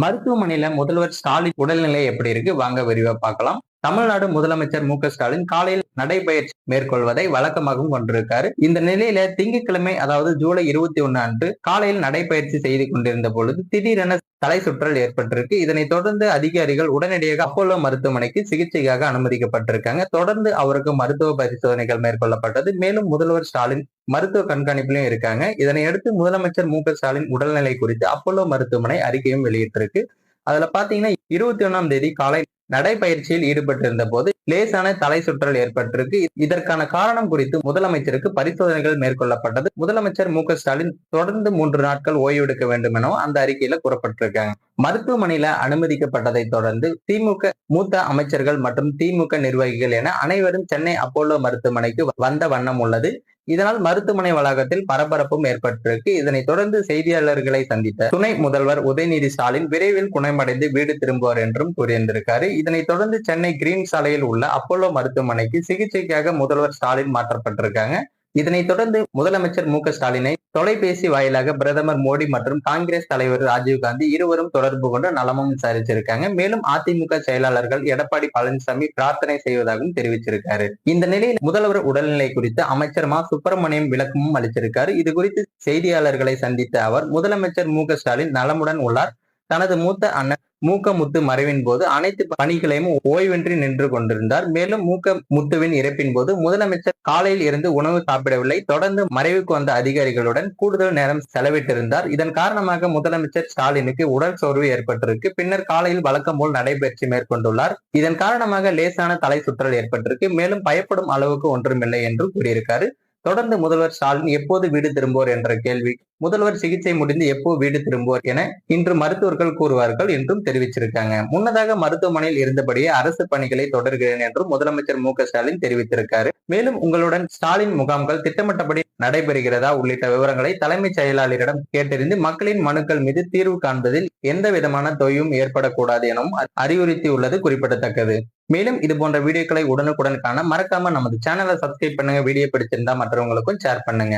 மருத்துவமனையில முதல்வர் ஸ்டாலின் உடல்நிலை எப்படி இருக்கு? வாங்க விரிவா பார்க்கலாம். தமிழ்நாடு முதலமைச்சர் மு ஸ்டாலின் காலையில் நடைபயிற்சி மேற்கொள்வதை வழக்கமாகவும் கொண்டிருக்காரு. இந்த நிலையில திங்கட்கிழமை அதாவது ஜூலை இருபத்தி ஒண்ணு அன்று காலையில் நடைபயிற்சி செய்து கொண்டிருந்த பொழுது திடீரென தலை சுற்றல் ஏற்பட்டிருக்கு. இதனைத் தொடர்ந்து அதிகாரிகள் உடனடியாக அப்போலோ மருத்துவமனைக்கு சிகிச்சைக்காக அனுமதிக்கப்பட்டிருக்காங்க. தொடர்ந்து அவருக்கு மருத்துவ பரிசோதனைகள் மேற்கொள்ளப்பட்டது. மேலும் முதல்வர் ஸ்டாலின் மருத்துவ கண்காணிப்பிலும் இருக்காங்க. இதனையடுத்து முதலமைச்சர் மு ஸ்டாலின் உடல்நிலை குறித்து அப்போலோ மருத்துவமனை அறிக்கையும் வெளியிட்டிருக்கு. அதுல பாத்தீங்கன்னா இருபத்தி ஒண்ணாம் தேதி காலை நடைபயிற்சியில் ஈடுபட்டிருந்த போது லேசான தலை சுற்றல் ஏற்பட்டிருக்கு. இதற்கான காரணம் குறித்து முதலமைச்சருக்கு பரிசோதனைகள் மேற்கொள்ளப்பட்டது. முதலமைச்சர் மு ஸ்டாலின் தொடர்ந்து மூன்று நாட்கள் ஓய்வெடுக்க வேண்டும் எனவும் அந்த அறிக்கையில கூறப்பட்டிருக்காங்க. மருத்துவமனையில அனுமதிக்கப்பட்டதை தொடர்ந்து திமுக மூத்த அமைச்சர்கள் மற்றும் திமுக நிர்வாகிகள் என அனைவரும் சென்னை அப்போலோ மருத்துவமனைக்கு வந்த வண்ணம் உள்ளது. இதனால் மருத்துவமனை வளாகத்தில் பரபரப்பும் ஏற்பட்டிருக்கு. இதனைத் தொடர்ந்து செய்தியாளர்களை சந்தித்த துணை முதல்வர் உதயநிதி ஸ்டாலின் விரைவில் குணமடைந்து வீடு திரும்புவார் என்றும் கூறியிருந்திருக்காரு. இதனைத் தொடர்ந்து சென்னை கிரீன் சாலையில் உள்ள அப்போலோ மருத்துவமனைக்கு சிகிச்சைக்காக முதல்வர் ஸ்டாலின் மாற்றப்பட்டிருக்காங்க. இதனைத் தொடர்ந்து முதலமைச்சர் மு ஸ்டாலினை தொலைபேசி வாயிலாக பிரதமர் மோடி மற்றும் காங்கிரஸ் தலைவர் ராஜீவ்காந்தி இருவரும் தொடர்பு கொண்டு நலமும் விசாரிச்சிருக்காங்க. மேலும் அதிமுக செயலாளர்கள் எடப்பாடி பழனிசாமி பிரார்த்தனை செய்வதாகவும் தெரிவிச்சிருக்காரு. இந்த நிலையில் முதல்வர் உடல்நிலை குறித்து அமைச்சர் மா. சுப்பிரமணியம் விளக்கமும் அளிச்சிருக்காரு. இது குறித்து செய்தியாளர்களை சந்தித்த அவர் முதலமைச்சர் மு ஸ்டாலின் நலமுடன் உள்ளார். தனது மூத்த அண்ணன் மூக்க முத்து மறைவின் போது அனைத்து பணிகளையும் ஓய்வின்றி நின்று கொண்டிருந்தார். மேலும் மூக்க முத்துவின் இறப்பின் போது முதலமைச்சர் காலையில் இருந்து உணவு சாப்பிடவில்லை. தொடர்ந்து மறைவுக்கு வந்த அதிகாரிகளுடன் கூடுதல் நேரம் செலவிட்டிருந்தார். இதன் காரணமாக முதலமைச்சர் ஸ்டாலினுக்கு உடல் சோர்வு ஏற்பட்டிருக்கு. பின்னர் காலையில் வழக்கம் போல் நடைபயிற்சி மேற்கொண்டுள்ளார். இதன் காரணமாக லேசான தலை சுற்றல் ஏற்பட்டிருக்கு. மேலும் பயப்படும் அளவுக்கு ஒன்றுமில்லை என்று கூறியிருக்காரு. தொடர்ந்து முதல்வர் ஸ்டாலின் எப்போது வீடு திரும்புவோர் என்ற கேள்வி முதல்வர் சிகிச்சை முடிந்து எப்போ வீடு திரும்புவார் என இன்று மருத்துவர்கள் கூறுவார்கள் என்றும் தெரிவிச்சிருக்காங்க. முன்னதாக மருத்துவமனையில் இருந்தபடியே அரசு பணிகளை தொடர்கிறேன் என்றும் முதலமைச்சர் மு ஸ்டாலின் தெரிவித்திருக்காரு. மேலும் உங்களுடன் ஸ்டாலின் முகாம்கள் திட்டமிட்டபடி நடைபெறுகிறதா உள்ளிட்ட விவரங்களை தலைமைச் செயலாளரிடம் கேட்டறிந்து மக்களின் மனுக்கள் மீது தீர்வு காண்பதில் எந்த விதமான தொய்வும் ஏற்படக்கூடாது எனவும் அறிவுறுத்தியுள்ளது குறிப்பிடத்தக்கது. மேலும் இது போன்ற வீடியோக்களை உடனுக்குடன் காண மறக்காம நமது சேனலை சப்ஸ்கிரைப் பண்ணுங்க. வீடியோ பிடிச்சிருந்தா மற்றவங்களுக்கும் ஷேர் பண்ணுங்க.